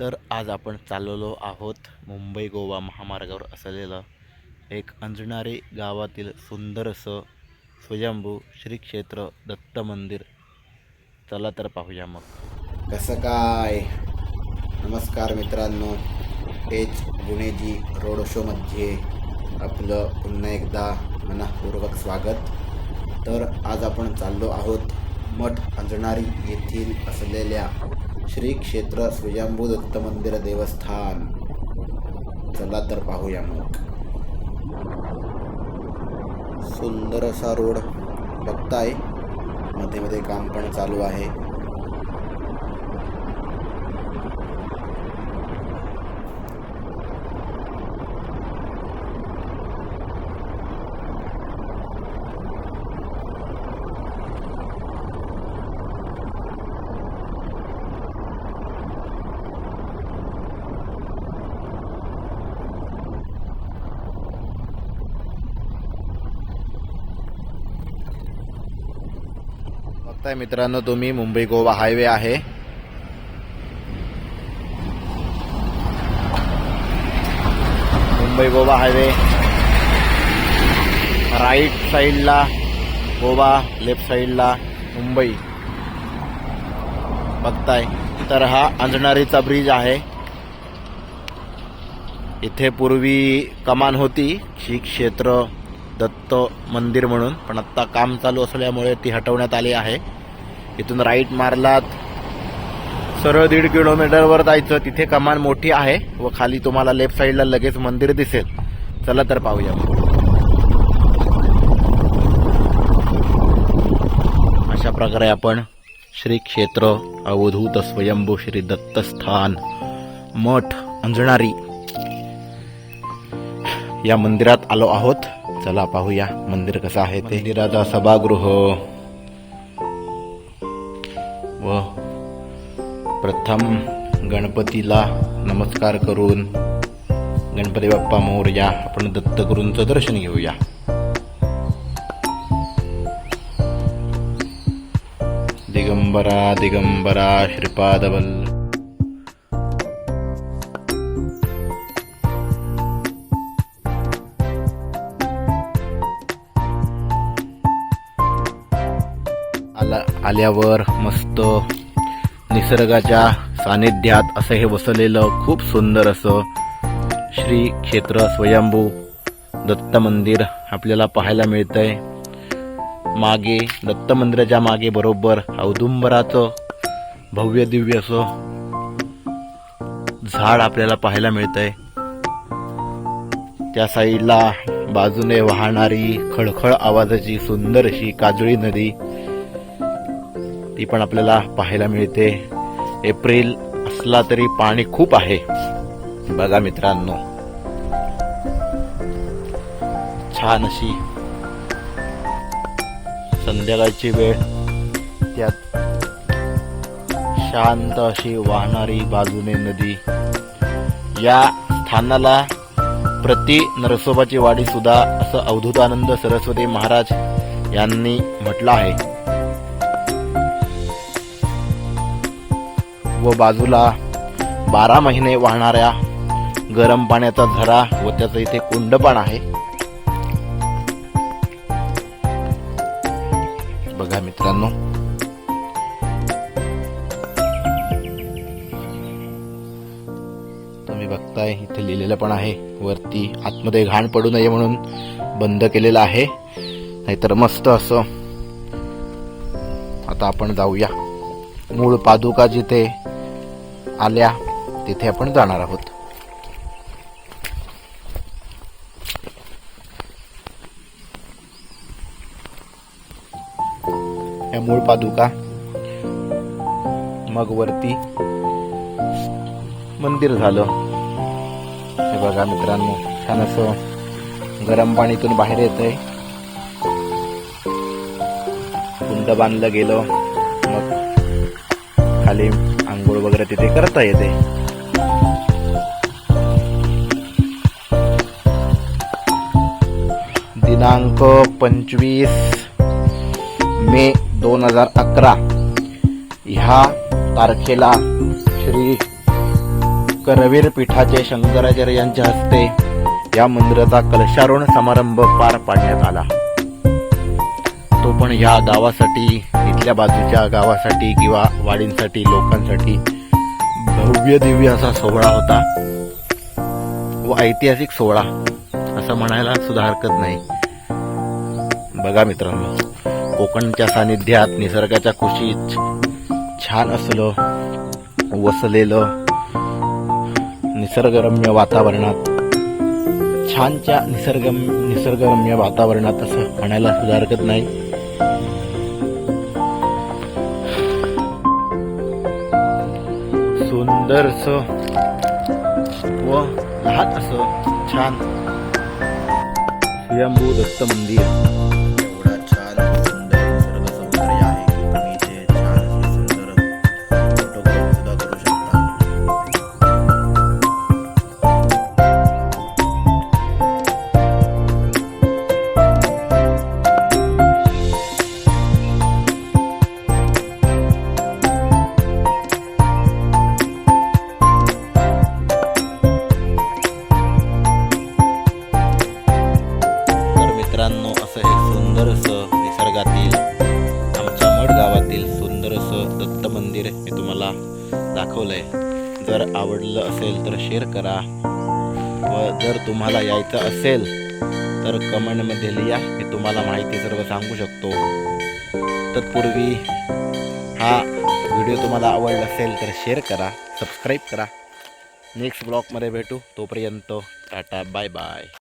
तर आज आपण चाललेलो आहोत मुंबई गोवा महामार्गावर असलेलं एक अंजणारे गावातील सुंदर असं स्वयंभू श्री क्षेत्र दत्त मंदिर. चला तर पाहूया मग. कसं काय? नमस्कार मित्रांनो. एच गुणेजी रोड शोमध्ये आपलं पुन्हा एकदा मनपूर्वक स्वागत. तर आज आपण चाललो आहोत मठ अंजणारी येथील असलेल्या श्री क्षेत्र स्वयंभू दत्त मंदिर देवस्थान. चला तर पाहूया मग. सुंदर असा रोड बघताय. मध्ये मध्ये काम पण चालू आहे. बघताय मित्रांनो तुम्ही मुंबई गोवा हायवे आहे. मुंबई गोवा हायवे. राईट साईडला गोवा लेफ्ट साईडला मुंबई. बघताय तर हा अंजणारीचा ब्रिज आहे. इथे पूर्वी कमान होती श्री क्षेत्र दत्त मंदिर म्हणून पण आत्ता काम चालू असल्यामुळे ती हटवण्यात आली आहे. इथून राईट मारलात. सरळ दीड किलोमीटरवर जायचं. तिथे कमान मोठी आहे व खाली तुम्हाला लेफ्ट साईडला लगेच मंदिर दिसेल. चला तर पाहूया. अशा प्रकारे आपण श्री क्षेत्र अवधूत स्वयंभू श्री दत्तस्थान मठ अंजणारी या मंदिरात आलो आहोत. चला पाहूया मंदिर कसं आहे ते. मंदिराचा सभागृह. प्रथम गणपतीला नमस्कार करून गणपती बाप्पा मोरया आपण दत्तगुरूंचं दर्शन घेऊया. दिगंबरा दिगंबरा श्रीपादवल आला आल्यावर मस्त निसर्गाच्या सानिध्यात असं हे वसलेलं खूप सुंदर असं श्री क्षेत्र स्वयंभू दत्त मंदिर आपल्याला पाहायला मिळतंय. मागे दत्त मंदिराच्या मागे बरोबर औदुंबराचं भव्य दिव्य असं झाड आपल्याला पाहायला मिळतंय. त्या साईडला बाजूने वाहणारी खळखळ आवाजाची सुंदर अशी काजळी नदी ती पण आपल्याला पाहायला मिळते. एप्रिल असला तरी पाणी खूप आहे. बघा मित्रांनो. छान अशी संध्याकाळची वेळ. त्यात शांत अशी वाहणारी बाजूने नदी. या स्थानाला प्रति नरसोबाची वाडी सुद्धा असं अवधूतानंद सरस्वती महाराज यांनी म्हटलं आहे. व बाजूला बारा महिने वाहणाऱ्या गरम पाण्याचा झरा व त्याचं इथे कुंड पण आहे. बघा मित्रांनो. तुम्ही बघताय इथे लिहिलेलं पण आहे वरती आतमध्ये घाण पडू नये म्हणून बंद केलेलं आहे. नाहीतर मस्त असं. आता आपण जाऊया. मूळ पादुका जिथे आल्या तिथे आपण जाणार आहोत. या मूळ पादुका मग वरती मंदिर झालं. हे बघा मित्रांनो छान असं गरम पाणीतून बाहेर येत आहे कुंड बांधलं गेलं मग खाली आंघोळ वगैरे तिथे करता येते. दिनांक पंचवीस मे दोन हजार अकरा. ह्या तारखेला श्री करवीर पीठाचे शंकराचार्य यांच्या हस्ते या मंदिराचा कलशारोहण समारंभ पार पाडण्यात आला. आपण पण या गावासाठी इथल्या बाजूच्या गावासाठी किंवा वाडींसाठी लोकांसाठी भव्य दिव्य असा सोहळा होता. व ऐतिहासिक सोहळा असं म्हणायला सुद्धा हरकत नाही. बघा मित्रांनो कोकणच्या सानिध्यात निसर्गाच्या खुशीत छान असलं वसलेलं निसर्गरम्य वातावरणात छानच्या निसर्ग निसर्गरम्य वातावरणात असं म्हणायला सुद्धा हरकत नाही. सुंदरस व लहान असं छान. स्वयंभू दत्त मंदिर. मड सुंदर असं दत्त मंदिर मी तुम्हाला दाखवलंय. जर आवडलं असेल तर शेअर करा. व जर तुम्हाला यायचं असेल तर कमेंटमध्ये लिहा. मी तुम्हाला माहिती सर्व सांगू शकतो. तत्पूर्वी हा व्हिडिओ तुम्हाला आवडला असेल तर शेअर करा सबस्क्राईब करा. नेक्स्ट ब्लॉगमध्ये भेटू. तोपर्यंत टाटा बाय बाय